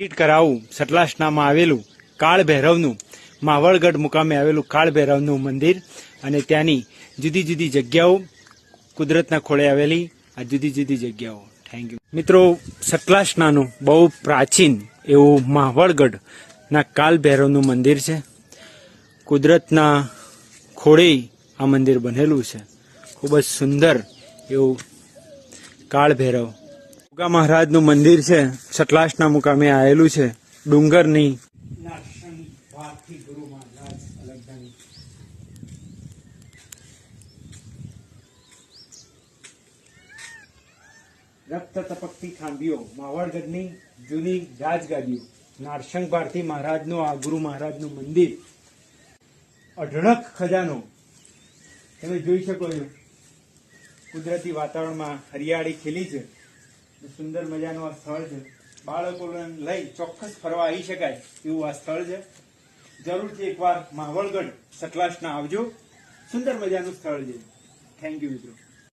Visit કરાવું સટલાસનામાં આવેલું કાળ ભૈરવનું માવળગઢ મુકામે આવેલું કાળ ભૈરવનું મંદિર અને ત્યાંની જુદી જુદી જગ્યાઓ કુદરતના ખોળે આવેલી આ જુદી જુદી જગ્યાઓ. થેન્ક યુ મિત્રો સટલાસનાનું બહુ પ્રાચીન એવું માવળગઢ ના કાલ ભૈરવનું મંદિર છે. કુદરતના ખોળે આ મંદિર બનેલું છે. ખૂબ જ સુંદર એવું કાળ ભૈરવ ગંગા મહારાજનું મંદિર છે સટલાસના મુકામે આવેલું છે, ડુંગરની. રક્ત તપકતી ખાંભીઓ માવળગઢની જૂની રાજગાદીઓ નારસંગ ભારતી મહારાજનું આ ગુરુ મહારાજનું મંદિર. અઢળક ખજાનો, તમે જોઈ શકો છો. કુદરતી વાતાવરણમાં હરિયાળી ખીલી છે. સુંદર મજાનું આ સ્થળ છે. બાળકોને લઈ ચોક્કસ ફરવા આવી શકાય એવું આ સ્થળ છે. જરૂરથી એકવાર માવળગઢ સતલાસના આવજો. સુંદર મજાનું સ્થળ છે. થેન્ક યુ મિત્રો.